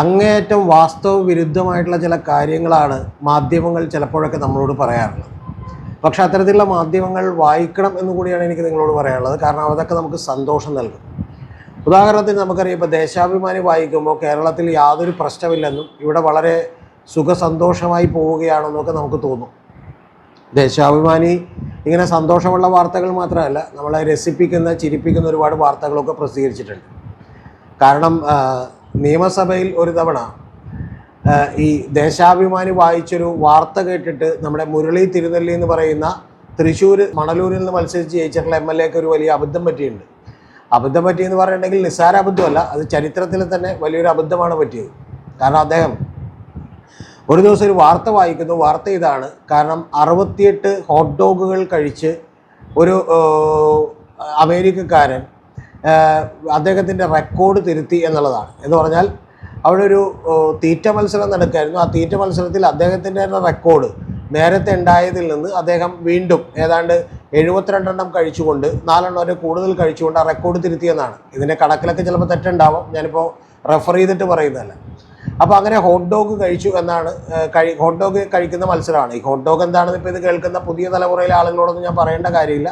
അങ്ങേയറ്റം വാസ്തവ വിരുദ്ധമായിട്ടുള്ള ചില കാര്യങ്ങളാണ് മാധ്യമങ്ങൾ ചിലപ്പോഴൊക്കെ നമ്മളോട് പറയാറുള്ളത്. പക്ഷേ അത്തരത്തിലുള്ള മാധ്യമങ്ങൾ വായിക്കണം എന്ന് കൂടിയാണ് എനിക്ക് നിങ്ങളോട് പറയാനുള്ളത്. കാരണം അതൊക്കെ നമുക്ക് സന്തോഷം നൽകും. ഉദാഹരണത്തിന് നമുക്കറിയാം ഇപ്പോൾ ദേശാഭിമാനി വായിക്കുമ്പോൾ കേരളത്തിൽ യാതൊരു പ്രശ്നമില്ലെന്നും ഇവിടെ വളരെ സുഖസന്തോഷമായി പോവുകയാണെന്നൊക്കെ നമുക്ക് തോന്നും. ദേശാഭിമാനി ഇങ്ങനെ സന്തോഷമുള്ള വാർത്തകൾ മാത്രമല്ല നമ്മളെ രസിപ്പിക്കുന്ന ചിരിപ്പിക്കുന്ന ഒരുപാട് വാർത്തകളൊക്കെ പ്രസിദ്ധീകരിച്ചിട്ടുണ്ട്. കാരണം നിയമസഭയിൽ ഒരു തവണ ഈ ദേശാഭിമാനി വായിച്ചൊരു വാർത്ത കേട്ടിട്ട് നമ്മുടെ മുരളി തിരുനെല്ലി എന്ന് പറയുന്ന തൃശ്ശൂർ മണലൂരിൽ നിന്ന് മത്സരിച്ച് ജയിച്ചിട്ടുള്ള എം എൽ എക്ക് ഒരു വലിയ അബദ്ധം പറ്റിയിട്ടുണ്ട്. അബദ്ധം പറ്റിയെന്ന് പറയുന്നുണ്ടെങ്കിൽ നിസ്സാര അബദ്ധമല്ല അത് ചരിത്രത്തിൽ തന്നെ വലിയൊരു അബദ്ധമാണ് പറ്റിയത്. കാരണം അദ്ദേഹം ഒരു ദിവസം ഒരു വാർത്ത വായിക്കുന്നു. വാർത്ത ഇതാണ് കാരണം അറുപത്തിയെട്ട് ഹോട്ട് ഡോഗുകൾ കഴിച്ച് ഒരു അമേരിക്കക്കാരൻ അദ്ദേഹത്തിന്റെ റെക്കോർഡ് തിരുത്തി എന്നുള്ളതാണ്. എന്ന് പറഞ്ഞാൽ അവിടെ ഒരു തീറ്റ മത്സരം നടക്കായിരുന്നു. ആ തീറ്റ മത്സരത്തിൽ അദ്ദേഹത്തിന്റെ റെക്കോർഡ് നേരത്തെ ഉണ്ടായതിൽ നിന്ന് അദ്ദേഹം വീണ്ടും ഏതാണ്ട് എഴുപത്തിരണ്ടെണ്ണം കഴിച്ചുകൊണ്ട് നാലെണ്ണം വരെ കൂടുതൽ കഴിച്ചുകൊണ്ട് ആ റെക്കോർഡ് തിരുത്തിയെന്നാണ് ഇതിന്റെ കണക്കിലൊക്കെ ചിലപ്പോൾ തെറ്റുണ്ടാവും. ഞാനിപ്പോൾ റെഫർ ചെയ്തിട്ട് പറയുന്നതല്ല. അപ്പോൾ അങ്ങനെ ഹോട്ട് ഡോഗ് കഴിച്ചു എന്നാണ് കഴി ഹോട്ട് ഡോഗ് കഴിക്കുന്ന മത്സരമാണ്. ഈ ഹോട്ട് ഡോഗ് എന്താണെന്ന് ഇപ്പോൾ ഇത് കേൾക്കുന്ന പുതിയ തലമുറയിലെ ആളുകളോടൊന്നും ഞാൻ പറയേണ്ട കാര്യമില്ല.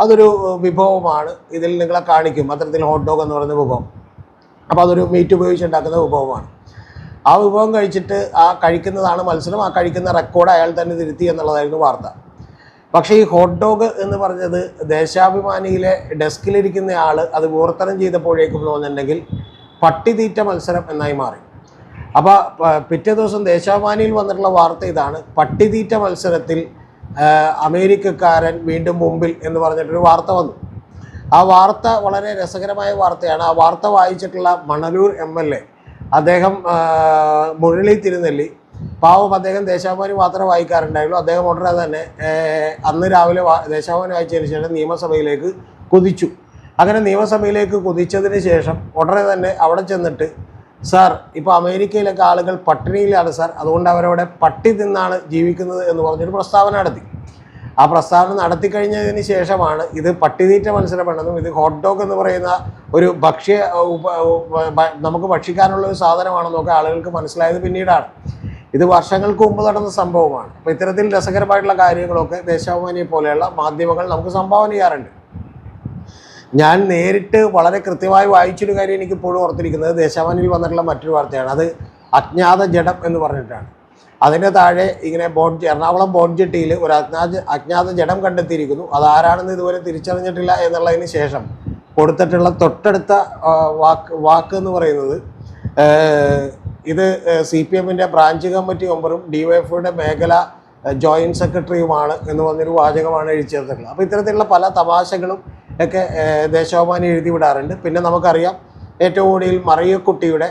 അതൊരു വിഭവമാണ്. ഇതിൽ നിങ്ങളെ കാണിക്കും. അത്തരത്തിൽ ഹോട്ട് ഡോഗ് എന്ന് പറയുന്ന വിഭവം. അപ്പോൾ അതൊരു മീറ്റ് ഉപയോഗിച്ച് ഉണ്ടാക്കുന്ന വിഭവമാണ്. ആ വിഭവം കഴിച്ചിട്ട് ആ കഴിക്കുന്നതാണ് മത്സരം. ആ കഴിക്കുന്ന റെക്കോർഡ് അയാൾ തന്നെ തിരുത്തി എന്നുള്ളതായിരുന്നു വാർത്ത. പക്ഷേ ഈ ഹോട്ട് ഡോഗ് എന്ന് പറഞ്ഞത് ദേശാഭിമാനിയിലെ ഡെസ്കിലിരിക്കുന്ന ആൾ അത് വിവർത്തനം ചെയ്തപ്പോഴേക്കും തോന്നുന്നുണ്ടെങ്കിൽ പട്ടിതീറ്റ മത്സരം എന്നായി മാറി. അപ്പോൾ പിറ്റേ ദിവസം ദേശാഭിമാനിയിൽ വന്നിട്ടുള്ള വാർത്ത ഇതാണ്. പട്ടിതീറ്റ മത്സരത്തിൽ അമേരിക്കക്കാരൻ വീണ്ടും മുമ്പിൽ എന്ന് പറഞ്ഞിട്ടൊരു വാർത്ത വന്നു. ആ വാർത്ത വളരെ രസകരമായ വാർത്തയാണ്. ആ വാർത്ത വായിച്ചിട്ടുള്ള മണലൂർ എം എൽ എ അദ്ദേഹം മുരളി തിരുനെല്ലി. പാവം അദ്ദേഹം ദേശാഭിമാനി മാത്രമേ വായിക്കാറുണ്ടായുള്ളൂ. അദ്ദേഹം ഉടനെ തന്നെ അന്ന് രാവിലെ ദേശാഭിമാനി വായിച്ചതിന് ശേഷം നിയമസഭയിലേക്ക് കുതിച്ചു. അങ്ങനെ നിയമസഭയിലേക്ക് കുതിച്ചതിന് ശേഷം ഉടനെ തന്നെ അവിടെ ചെന്നിട്ട് സാർ ഇപ്പോൾ അമേരിക്കയിലൊക്കെ ആളുകൾ പട്ടിണിയിലാണ് സാർ. അതുകൊണ്ട് അവരവിടെ പട്ടി തിന്നാണ് ജീവിക്കുന്നത് എന്ന് പറഞ്ഞൊരു പ്രസ്താവന നടത്തി. ആ പ്രസ്താവന നടത്തി കഴിഞ്ഞതിന് ശേഷമാണ് ഇത് പട്ടിതീറ്റ മത്സരമാണെന്നും ഇത് ഹോട്ട് ഡോഗ് എന്ന് പറയുന്ന ഒരു ഭക്ഷ്യ നമുക്ക് ഭക്ഷിക്കാനുള്ള ഒരു സാധനമാണെന്നൊക്കെ ആളുകൾക്ക് മനസ്സിലായത് പിന്നീടാണ്. ഇത് വർഷങ്ങൾക്ക് മുമ്പ് നടന്ന സംഭവമാണ്. അപ്പോൾ ഇത്തരത്തിൽ രസകരമായിട്ടുള്ള കാര്യങ്ങളൊക്കെ ദേശാഭിമാനിയെ പോലെയുള്ള മാധ്യമങ്ങൾ നമുക്ക് സംഭാവന ചെയ്യാറുണ്ട്. ഞാൻ നേരിട്ട് വളരെ കൃത്യമായി വായിച്ചൊരു കാര്യം എനിക്ക് ഇപ്പോഴും ഓർത്തിരിക്കുന്നത് ദേശാമാനിൽ വന്നിട്ടുള്ള മറ്റൊരു വാർത്തയാണ്. അത് അജ്ഞാത ജഡം എന്ന് പറഞ്ഞിട്ടാണ്. അതിന്റെ താഴെ ഇങ്ങനെ ബോട്ട് എറണാകുളം ബോട്ട് ജെട്ടിയിൽ ഒരു അജ്ഞാത അജ്ഞാത ജഡം കണ്ടെത്തിയിരിക്കുന്നു. അതാരാണെന്ന് ഇതുവരെ തിരിച്ചറിഞ്ഞിട്ടില്ല എന്നുള്ളതിന് ശേഷം കൊടുത്തിട്ടുള്ള തൊട്ടടുത്ത വാക്ക് വാക്ക് എന്ന് പറയുന്നത് ഇത് സി പി എമ്മിന്റെ ബ്രാഞ്ച് കമ്മിറ്റി മെമ്പറും ഡി വൈ എഫിയുടെ മേഖല ജോയിന്റ് സെക്രട്ടറിയുമാണ് എന്ന് പറഞ്ഞൊരു വാചകമാണ് എഴുതി ചേർത്തിട്ടുള്ളത്. അപ്പോൾ ഇത്തരത്തിലുള്ള പല തമാശകളും ഒക്കെ ദേശാഭിമാനി എഴുതി വിടാറുണ്ട്. പിന്നെ നമുക്കറിയാം ഏറ്റവും കൂടുതൽ മറിയക്കുട്ടിയുടെ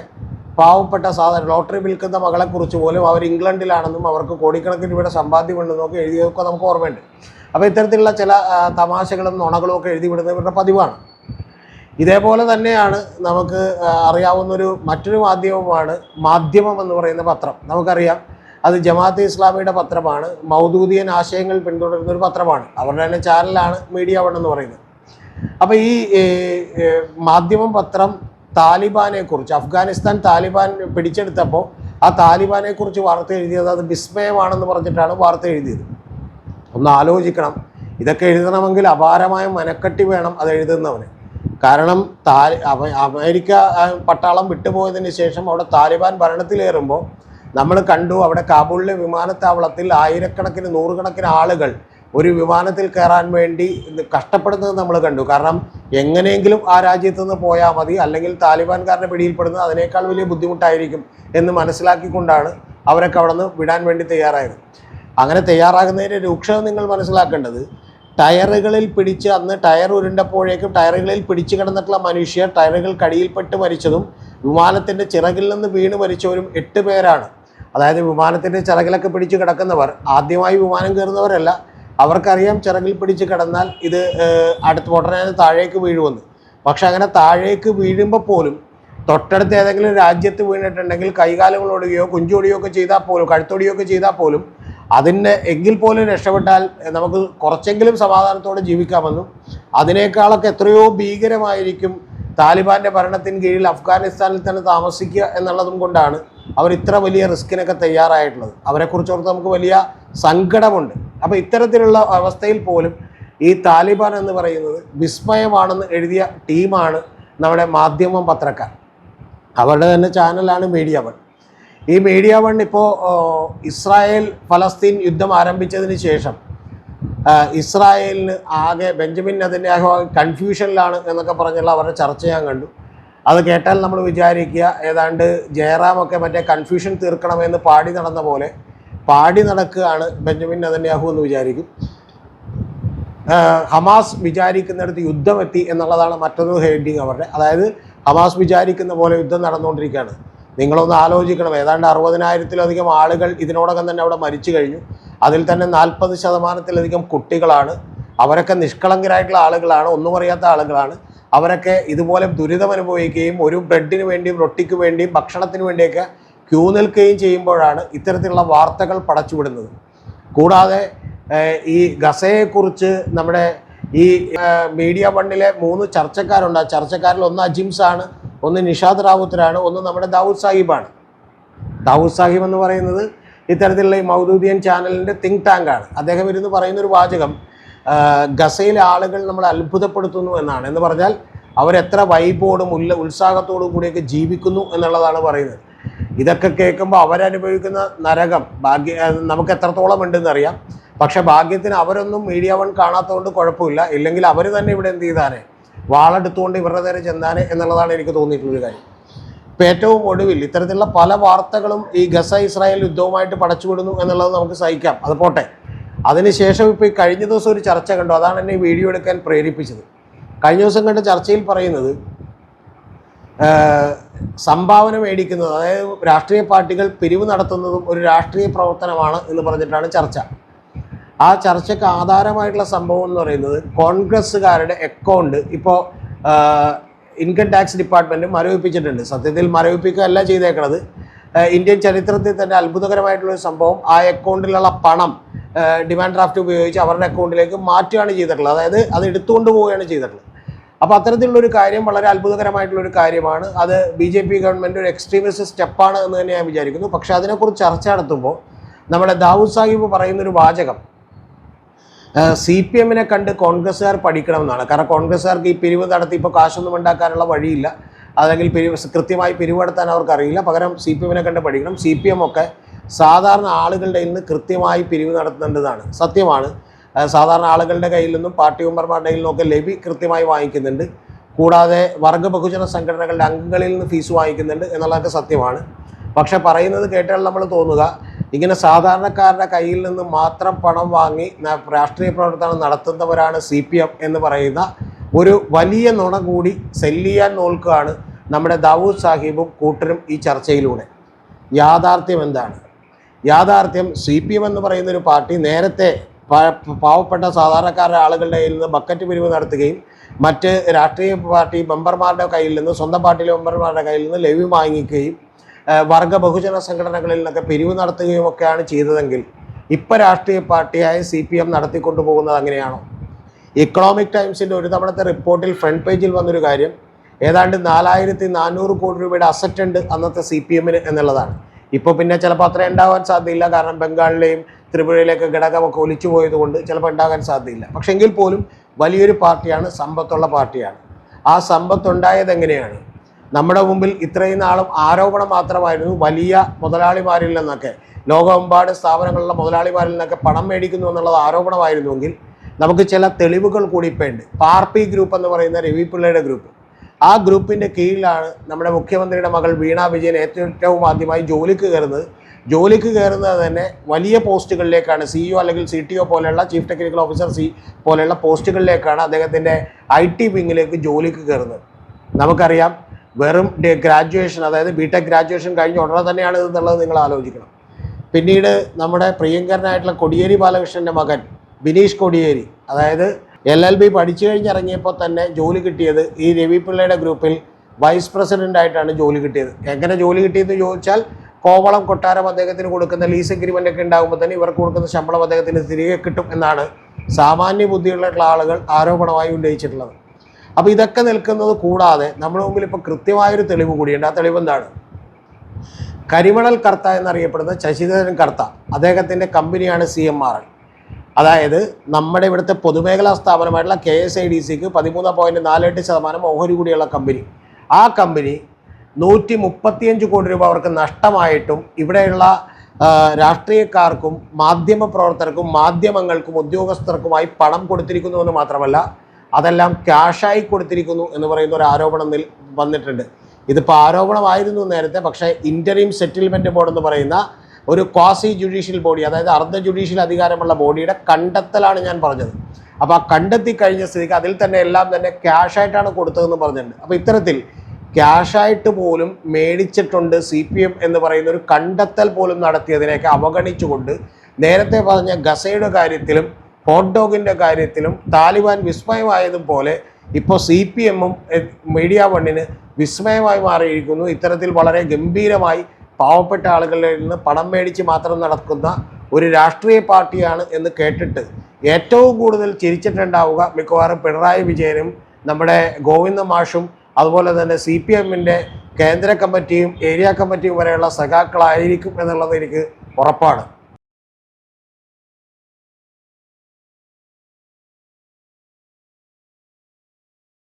പാവപ്പെട്ട സാധാരണ ലോട്ടറി വിൽക്കുന്ന മകളെക്കുറിച്ച് പോലും അവർ ഇംഗ്ലണ്ടിലാണെന്നും അവർക്ക് കോടിക്കണക്കിന് രൂപയുടെ സമ്പാദ്യമുണ്ടെന്നും ഒക്കെ എഴുതിയൊക്കെ നമുക്ക് ഓർമ്മയുണ്ട്. അപ്പോൾ ഇത്തരത്തിലുള്ള ചില തമാശകളും നുണകളും ഒക്കെ എഴുതി വിടുന്നവരുടെ പതിവാണ്. ഇതേപോലെ തന്നെയാണ് നമുക്ക് അറിയാവുന്നൊരു മറ്റൊരു മാധ്യമമാണ് മാധ്യമം എന്ന് പറയുന്ന പത്രം. നമുക്കറിയാം അത് ജമാഅത്ത് ഇസ്ലാമിയുടെ പത്രമാണ്. മൗദൂദിയൻ ആശയങ്ങൾ പിന്തുടരുന്ന ഒരു പത്രമാണ്. അവരുടെ തന്നെ ചാനലാണ് മീഡിയ വൺ എന്ന് പറയുന്നത്. അപ്പോൾ ഈ മാധ്യമം പത്രം താലിബാനെ കുറിച്ച് അഫ്ഗാനിസ്ഥാൻ താലിബാൻ പിടിച്ചെടുത്തപ്പോൾ ആ താലിബാനെ കുറിച്ച് വാർത്ത എഴുതിയത് അത് വിസ്മയമാണെന്ന് പറഞ്ഞിട്ടാണ് വാർത്ത എഴുതിയത്. ഒന്ന് ആലോചിക്കണം. ഇതൊക്കെ എഴുതണമെങ്കിൽ അപാരമായ മനക്കെട്ടി വേണം അത് എഴുതുന്നവന്. കാരണം താലി അമേരിക്ക പട്ടാളം വിട്ടുപോയതിന് ശേഷം അവിടെ താലിബാൻ ഭരണത്തിലേറുമ്പോൾ നമ്മൾ കണ്ടു അവിടെ കാബൂളിലെ വിമാനത്താവളത്തിൽ ആയിരക്കണക്കിന് നൂറുകണക്കിന് ആളുകൾ ഒരു വിമാനത്തിൽ കയറാൻ വേണ്ടി കഷ്ടപ്പെടുന്നത് നമ്മൾ കണ്ടു. കാരണം എങ്ങനെയെങ്കിലും ആ രാജ്യത്ത് നിന്ന് പോയാൽ മതി. അല്ലെങ്കിൽ താലിബാൻകാരുടെ പിടിയിൽപ്പെടുന്നത് അതിനേക്കാൾ വലിയ ബുദ്ധിമുട്ടായിരിക്കും എന്ന് മനസ്സിലാക്കിക്കൊണ്ടാണ് അവരൊക്കെ അവിടെ നിന്ന് വിടാൻ വേണ്ടി തയ്യാറായത്. അങ്ങനെ തയ്യാറാകുന്നതിന്റെ രൂക്ഷത നിങ്ങൾ മനസ്സിലാക്കേണ്ടത് ടയറുകളിൽ പിടിച്ച് അന്ന് ടയർ ഉരുണ്ടപ്പോഴേക്കും ടയറുകളിൽ പിടിച്ചു കിടന്നിട്ടുള്ള മനുഷ്യർ ടയറുകൾ കടിയിൽപ്പെട്ട് മരിച്ചതും വിമാനത്തിന്റെ ചിറകിൽ നിന്ന് വീണ് മരിച്ചവരും എട്ട് പേരാണ്. അതായത് വിമാനത്തിന്റെ ചിറകിലൊക്കെ പിടിച്ച് കിടക്കുന്നവർ ആദ്യമായി വിമാനം കയറുന്നവരല്ല അവർക്കറിയാം ചിറകിൽ പിടിച്ച് കിടന്നാൽ ഇത് അടുത്ത് ഉടനെ താഴേക്ക് വീഴുമെന്ന്. പക്ഷെ അങ്ങനെ താഴേക്ക് വീഴുമ്പോൾ പോലും തൊട്ടടുത്ത് ഏതെങ്കിലും രാജ്യത്ത് വീണിട്ടുണ്ടെങ്കിൽ കൈകാലുകൾ ഒടുകയോ കുഞ്ചൊടിയോ ഒക്കെ ചെയ്താൽ പോലും കഴുത്തൊടിയോ ഒക്കെ ചെയ്താൽ പോലും അതിന് എങ്കിൽ പോലും രക്ഷപ്പെട്ടാൽ നമുക്ക് കുറച്ചെങ്കിലും സമാധാനത്തോടെ ജീവിക്കാമെന്നും അതിനേക്കാളൊക്കെ എത്രയോ ഭീകരമായിരിക്കും താലിബാന്റെ ഭരണത്തിന് കീഴിൽ അഫ്ഗാനിസ്ഥാനിൽ തന്നെ താമസിക്കുക എന്നുള്ളതും കൊണ്ടാണ് അവർ ഇത്ര വലിയ റിസ്കിനൊക്കെ തയ്യാറായിട്ടുള്ളത്. അവരെക്കുറിച്ച് ഓർത്ത് നമുക്ക് വലിയ സങ്കടമുണ്ട്. അപ്പോൾ ഇത്തരത്തിലുള്ള അവസ്ഥയിൽ പോലും ഈ താലിബാൻ എന്ന് പറയുന്നത് വിസ്മയമാണെന്ന് എഴുതിയ ടീമാണ് നമ്മുടെ മാധ്യമം പത്രക്കാർ. അവരുടെ തന്നെ ചാനലാണ് മീഡിയ വൺ. ഈ മീഡിയ വൺ ഇപ്പോൾ ഇസ്രായേൽ ഫലസ്തീൻ യുദ്ധം ആരംഭിച്ചതിന് ശേഷം ഇസ്രായേലിന് ആകെ ബെഞ്ചമിൻ നെതന്യാഹു കൺഫ്യൂഷനിലാണ് എന്നൊക്കെ പറഞ്ഞുള്ള അവരുടെ ചർച്ച ഞാൻ കണ്ടു. അത് കേട്ടാൽ നമ്മൾ വിചാരിക്കുക ഏതാണ്ട് ജയറാമൊക്കെ മറ്റേ കൺഫ്യൂഷൻ തീർക്കണമെന്ന് പാടി നടന്ന പോലെ പാടി നടക്കുകയാണ് ബെഞ്ചമിൻ നെതന്യാഹു എന്ന് വിചാരിക്കും. ഹമാസ് വിചാരിക്കുന്നിടത്ത് യുദ്ധമെത്തി എന്നുള്ളതാണ് മറ്റൊരു ഹെഡിങ് അവരുടെ. അതായത് ഹമാസ് വിചാരിക്കുന്ന പോലെ യുദ്ധം നടന്നുകൊണ്ടിരിക്കുകയാണ്. നിങ്ങളൊന്ന് ആലോചിക്കണം. ഏതാണ്ട് അറുപതിനായിരത്തിലധികം ആളുകൾ ഇതിനോടകം തന്നെ അവിടെ മരിച്ചു കഴിഞ്ഞു. അതിൽ തന്നെ നാൽപ്പത് ശതമാനത്തിലധികം കുട്ടികളാണ്. അവരൊക്കെ നിഷ്കളങ്കരായിട്ടുള്ള ആളുകളാണ്. ഒന്നും അറിയാത്ത ആളുകളാണ്. അവരൊക്കെ ഇതുപോലെ ദുരിതം അനുഭവിക്കുകയും ഒരു ബ്രെഡിന് വേണ്ടിയും റൊട്ടിക്ക് വേണ്ടിയും ഭക്ഷണത്തിന് വേണ്ടിയൊക്കെ ക്യൂ നിൽക്കുകയും ചെയ്യുമ്പോഴാണ് ഇത്തരത്തിലുള്ള വാർത്തകൾ പടച്ചുവിടുന്നത്. കൂടാതെ ഈ ഗസയെക്കുറിച്ച് നമ്മുടെ ഈ മീഡിയ വണ്ണിലെ മൂന്ന് ചർച്ചക്കാരുണ്ട്. ആ ചർച്ചക്കാരിൽ ഒന്ന് അജിംസ് ആണ് ഒന്ന് നിഷാദ് റാവുത്തരാണ് ഒന്ന് നമ്മുടെ ദാവൂദ് സാഹിബാണ്. ദാവൂദ് സാഹിബ് എന്ന് പറയുന്നത് ഇത്തരത്തിലുള്ള ഈ മൗദൂദിയൻ ചാനലിന്റെ തിങ്ക് ആണ്. അദ്ദേഹം ഇരുന്ന് പറയുന്ന ഒരു വാചകം ഗസയിലെ ആളുകൾ നമ്മളെ അത്ഭുതപ്പെടുത്തുന്നു എന്നാണ്. എന്ന് പറഞ്ഞാൽ അവരെത്ര വൈബോടും ഉല്ല ഉത്സാഹത്തോടും കൂടിയൊക്കെ ജീവിക്കുന്നു എന്നുള്ളതാണ് പറയുന്നത്. ഇതൊക്കെ കേൾക്കുമ്പോൾ അവരനുഭവിക്കുന്ന നരകം ഭാഗ്യ നമുക്ക് എത്രത്തോളം ഉണ്ടെന്ന് അറിയാം. പക്ഷെ ഭാഗ്യത്തിന് അവരൊന്നും മീഡിയ വൺ കാണാത്തതുകൊണ്ട് കുഴപ്പമില്ല. ഇല്ലെങ്കിൽ അവർ തന്നെ ഇവിടെ എന്ത് ചെയ്താനെ വാളെടുത്തുകൊണ്ട് ഇവരുടെ നേരെ ചെന്നാനെ എന്നുള്ളതാണ് എനിക്ക് തോന്നിയിട്ടുള്ളൊരു കാര്യം. ഇപ്പം ഏറ്റവും ഒടുവിൽ ഇത്തരത്തിലുള്ള പല വാർത്തകളും ഈ ഗസ ഇസ്രായേൽ യുദ്ധവുമായിട്ട് പടച്ചുവിടുന്നു എന്നുള്ളത് നമുക്ക് സഹിക്കാം. അത് പോട്ടെ. അതിനുശേഷം ഇപ്പോൾ ഈ കഴിഞ്ഞ ദിവസം ഒരു ചർച്ച കണ്ടു. അതാണ് എന്നെ വീഡിയോ എടുക്കാൻ പ്രേരിപ്പിച്ചത്. കഴിഞ്ഞ ദിവസം കണ്ട ചർച്ചയിൽ പറയുന്നത് സംഭാവന മേടിക്കുന്നത് അതായത് രാഷ്ട്രീയ പാർട്ടികൾ പിരിവ് നടത്തുന്നതും ഒരു രാഷ്ട്രീയ പ്രവർത്തനമാണ് എന്ന് പറഞ്ഞിട്ടാണ് ചർച്ച. ആ ചർച്ചയ്ക്ക് ആധാരമായിട്ടുള്ള സംഭവം എന്ന് പറയുന്നത് കോൺഗ്രസ്സുകാരുടെ അക്കൗണ്ട് ഇപ്പോൾ ഇൻകം ടാക്സ് ഡിപ്പാർട്ട്മെന്റ് മരവിപ്പിച്ചിട്ടുണ്ട്. സത്യത്തിൽ മരവിപ്പിക്കുകയല്ല ചെയ്തേക്കുന്നത് ഇന്ത്യൻ ചരിത്രത്തിൽ തന്നെ അത്ഭുതകരമായിട്ടുള്ള ഒരു സംഭവം. ആ അക്കൗണ്ടിലുള്ള പണം ഡിമാൻഡ് ഡ്രാഫ്റ്റ് ഉപയോഗിച്ച് അവരുടെ അക്കൗണ്ടിലേക്ക് മാറ്റുകയാണ് ചെയ്തിട്ടുള്ളത്. അതായത് അത് എടുത്തുകൊണ്ട് പോവുകയാണ് ചെയ്തിട്ടുള്ളത്. അപ്പോൾ അത്തരത്തിലുള്ളൊരു കാര്യം വളരെ അത്ഭുതകരമായിട്ടുള്ള ഒരു കാര്യമാണ്. അത് ബി ജെ പി ഗവൺമെന്റ് ഒരു എക്സ്ട്രീമിസ്റ്റ് സ്റ്റെപ്പാണ് എന്ന് തന്നെ ഞാൻ വിചാരിക്കുന്നു. പക്ഷേ അതിനെക്കുറിച്ച് ചർച്ച നടത്തുമ്പോൾ നമ്മുടെ ദാവൂദ് സാഹിബ് പറയുന്നൊരു വാചകം സി പി എമ്മിനെ കണ്ട് കോൺഗ്രസ്സുകാർ പഠിക്കണമെന്നാണ്. കാരണം കോൺഗ്രസ്സുകാർക്ക് ഈ പിരിവ് നടത്തി ഇപ്പോൾ കാശൊന്നും ഉണ്ടാക്കാനുള്ള വഴിയില്ല. അല്ലെങ്കിൽ പിരിവ് കൃത്യമായി പിരിവ് നടത്താൻ അവർക്കറിയില്ല പകരം സി പി എമ്മിനെ കണ്ട് പഠിക്കണം. സി പി എം ഒക്കെ സാധാരണ ആളുകളുടെ ഇന്ന് കൃത്യമായി പിരിവ് നടത്തേണ്ടതാണ്. സത്യമാണ്. സാധാരണ ആളുകളുടെ കയ്യിൽ നിന്നും പാർട്ടി മെമ്പർമാരുടെ കയ്യിൽ നിന്നൊക്കെ ലഭി കൃത്യമായി വാങ്ങിക്കുന്നുണ്ട്. കൂടാതെ വർഗ ബഹുജന സംഘടനകളുടെ അംഗങ്ങളിൽ നിന്ന് ഫീസ് വാങ്ങിക്കുന്നുണ്ട് എന്നുള്ളതൊക്കെ സത്യമാണ്. പക്ഷേ പറയുന്നത് കേട്ടാൽ നമ്മൾ തോന്നുക ഇങ്ങനെ സാധാരണക്കാരുടെ കയ്യിൽ നിന്ന് മാത്രം പണം വാങ്ങി രാഷ്ട്രീയ പ്രവർത്തനം നടത്തുന്നവരാണ് സി പി എം എന്ന് പറയുന്ന ഒരു വലിയ നുണ കൂടി സെല്ലിയാൻ നോക്കുകയാണ് നമ്മുടെ ദാവൂദ് സാഹിബും കൂട്ടരും ഈ ചർച്ചയിലൂടെ. യാഥാർത്ഥ്യം എന്താണ്? യാഥാർത്ഥ്യം സി പി എം എന്ന് പറയുന്ന ഒരു പാർട്ടി നേരത്തെ പാവപ്പെട്ട സാധാരണക്കാരുടെ ആളുകളുടെ കയ്യിൽ നിന്ന് ബക്കറ്റ് പിരിവ് നടത്തുകയും മറ്റ് രാഷ്ട്രീയ പാർട്ടി മെമ്പർമാരുടെ കയ്യിൽ നിന്ന് സ്വന്തം പാർട്ടിയിലെ മെമ്പർമാരുടെ കയ്യിൽ നിന്ന് ലവ്യം വാങ്ങിക്കുകയും വർഗ ബഹുജന സംഘടനകളിൽ നിന്നൊക്കെ പിരിവ് നടത്തുകയും ഒക്കെയാണ് ചെയ്തതെങ്കിൽ ഇപ്പോൾ രാഷ്ട്രീയ പാർട്ടിയായ സി പി എം നടത്തിക്കൊണ്ടു പോകുന്നത് അങ്ങനെയാണോ? ഇക്കണോമിക് ടൈംസിന്റെ ഒരു തവണത്തെ റിപ്പോർട്ടിൽ ഫ്രണ്ട് പേജിൽ വന്നൊരു കാര്യം ഏതാണ്ട് നാലായിരത്തി നാനൂറ് കോടി രൂപയുടെ അസറ്റ് ഉണ്ട് അന്നത്തെ സി പി എമ്മിന് എന്നുള്ളതാണ്. ഇപ്പോൾ പിന്നെ ചിലപ്പോൾ അത്ര ഉണ്ടാവാൻ സാധ്യതയില്ല. കാരണം ബംഗാളിലെയും ത്രിപുരയിലെയൊക്കെ ഘടകമൊക്കെ ഒലിച്ചു പോയതുകൊണ്ട് ചിലപ്പോൾ ഉണ്ടാകാൻ സാധ്യതയില്ല. പക്ഷെ എങ്കിൽ പോലും വലിയൊരു പാർട്ടിയാണ് സമ്പത്തുള്ള പാർട്ടിയാണ്. ആ സമ്പത്ത് ഉണ്ടായത് എങ്ങനെയാണ്? നമ്മുടെ മുമ്പിൽ ഇത്രയും നാളും ആരോപണം മാത്രമായിരുന്നു വലിയ മുതലാളിമാരിൽ നിന്നൊക്കെ ലോകമെമ്പാട് സ്ഥാപനങ്ങളിലെ മുതലാളിമാരിൽ നിന്നൊക്കെ പണം മേടിക്കുന്നു എന്നുള്ളത് ആരോപണമായിരുന്നുവെങ്കിൽ നമുക്ക് ചില തെളിവുകൾ കൂടി ഇപ്പോൾ ഉണ്ട്. പാർപ്പി ഗ്രൂപ്പ് എന്ന് പറയുന്ന രവി പിള്ളയുടെ ഗ്രൂപ്പ്. ആ ഗ്രൂപ്പിന്റെ കീഴിലാണ് നമ്മുടെ മുഖ്യമന്ത്രിയുടെ മകൾ വീണ വിജയൻ ഏറ്റവും ആദ്യമായി ജോലിക്ക് കയറുന്നത്. ജോലിക്ക് കയറുന്നത് തന്നെ വലിയ പോസ്റ്റുകളിലേക്കാണ്. സിഇഒ അല്ലെങ്കിൽ സി ടി ഒ പോലെയുള്ള ചീഫ് ടെക്നിക്കൽ ഓഫീസർ സി പോലെയുള്ള പോസ്റ്റുകളിലേക്കാണ് അദ്ദേഹത്തിന്റെ ഐ ടി വിങ്ങിലേക്ക് ജോലിക്ക് കയറുന്നത്. നമുക്കറിയാം വെറും ഗ്രാജുവേഷൻ അതായത് ബി ടെക് ഗ്രാജുവേഷൻ കഴിഞ്ഞ ഉടനെ തന്നെയാണ് ഇതെന്നുള്ളത് നിങ്ങൾ ആലോചിക്കണം. പിന്നീട് നമ്മുടെ പ്രിയങ്കരനായിട്ടുള്ള കൊടിയേരി ബാലകൃഷ്ണന്റെ മകൻ ബിനീഷ് കൊടിയേരി അതായത് എൽ എൽ ബി പഠിച്ചു കഴിഞ്ഞിറങ്ങിയപ്പോൾ തന്നെ ജോലി കിട്ടിയത് ഈ രവി പിള്ളയുടെ ഗ്രൂപ്പിൽ വൈസ് പ്രസിഡന്റായിട്ടാണ് ജോലി കിട്ടിയത്. എങ്ങനെ ജോലി കിട്ടിയെന്ന് ചോദിച്ചാൽ കോവളം കൊട്ടാരം അദ്ദേഹത്തിന് കൊടുക്കുന്ന ലീസ് എഗ്രിമെന്റ് ഒക്കെ ഉണ്ടാകുമ്പോൾ തന്നെ ഇവർക്ക് കൊടുക്കുന്ന ശമ്പളം അദ്ദേഹത്തിന് തിരികെ കിട്ടും എന്നാണ് സാമാന്യ ബുദ്ധിയുള്ള ആളുകൾ ആരോപണമായി ഉന്നയിച്ചിട്ടുള്ളത്. അപ്പോൾ ഇതൊക്കെ നിൽക്കുന്നത് കൂടാതെ നമ്മുടെ മുമ്പിൽ ഇപ്പോൾ കൃത്യമായൊരു തെളിവ് കൂടിയുണ്ട്. ആ തെളിവ് എന്താണ്? കരിമണൽ കർത്ത എന്നറിയപ്പെടുന്ന ശശിധരൻ കർത്ത അദ്ദേഹത്തിന്റെ കമ്പനിയാണ് സി എം ആർ എൽ അതായത് നമ്മുടെ ഇവിടുത്തെ പൊതുമേഖലാ സ്ഥാപനമായിട്ടുള്ള കെ എസ് ഐ ഡി സിക്ക് പതിമൂന്ന് പോയിന്റ് നാലെട്ട് ശതമാനം ഓഹരി കൂടിയുള്ള കമ്പനി. ആ കമ്പനി നൂറ്റി മുപ്പത്തിയഞ്ച് കോടി രൂപ അവർക്ക് നഷ്ടമായിട്ടും ഇവിടെയുള്ള രാഷ്ട്രീയക്കാർക്കും മാധ്യമ പ്രവർത്തകർക്കും മാധ്യമങ്ങൾക്കും ഉദ്യോഗസ്ഥർക്കുമായി പണം കൊടുത്തിരിക്കുന്നു എന്ന് മാത്രമല്ല അതെല്ലാം ക്യാഷായി കൊടുത്തിരിക്കുന്നു എന്ന് പറയുന്ന ഒരു ആരോപണം വന്നിട്ടുണ്ട്. ഇതിപ്പോൾ ആരോപണമായിരുന്നു നേരത്തെ പക്ഷേ ഇന്ററീം സെറ്റിൽമെന്റ് ബോർഡ് എന്ന് പറയുന്ന ഒരു ക്വാസി ജുഡീഷ്യൽ ബോഡി അതായത് അർദ്ധ ജുഡീഷ്യൽ അധികാരമുള്ള ബോഡിയുടെ കണ്ടെത്തലാണ് ഞാൻ പറഞ്ഞത്. അപ്പോൾ ആ കണ്ടെത്തി കഴിഞ്ഞ സ്ഥിതിക്ക് അതിൽ തന്നെ എല്ലാം തന്നെ ക്യാഷായിട്ടാണ് കൊടുത്തതെന്ന് പറഞ്ഞിട്ടുണ്ട്. അപ്പോൾ ഇത്തരത്തിൽ ക്യാഷായിട്ട് പോലും മേടിച്ചിട്ടുണ്ട് സി പി എം എന്ന് പറയുന്ന ഒരു കണ്ടെത്തൽ പോലും നടത്തിയതിനെയൊക്കെ അവഗണിച്ചുകൊണ്ട് നേരത്തെ പറഞ്ഞ ഗസയുടെ കാര്യത്തിലും ഹോട്ട് ഡോഗിന്റെ കാര്യത്തിലും താലിബാൻ വിസ്മയമായതും പോലെ ഇപ്പോൾ സി പി എമ്മും മീഡിയ വണ്ണിന് വിസ്മയമായി മാറിയിരിക്കുന്നു. ഇത്തരത്തിൽ വളരെ ഗംഭീരമായി പാവപ്പെട്ട ആളുകളിൽ നിന്ന് പണം മേടിച്ച് മാത്രം നടക്കുന്ന ഒരു രാഷ്ട്രീയ പാർട്ടിയാണ് എന്ന് കേട്ടിട്ട് ഏറ്റവും കൂടുതൽ ചിരിച്ചിട്ടുണ്ടാവുക മിക്കവാറും പിണറായി വിജയനും നമ്മുടെ ഗോവിന്ദ മാഷും അതുപോലെ തന്നെ സി പി എമ്മിന്റെ കേന്ദ്ര കമ്മിറ്റിയും ഏരിയ കമ്മിറ്റിയും വരെയുള്ള സഖാക്കളായിരിക്കും എന്നുള്ളത് എനിക്ക് ഉറപ്പാണ്.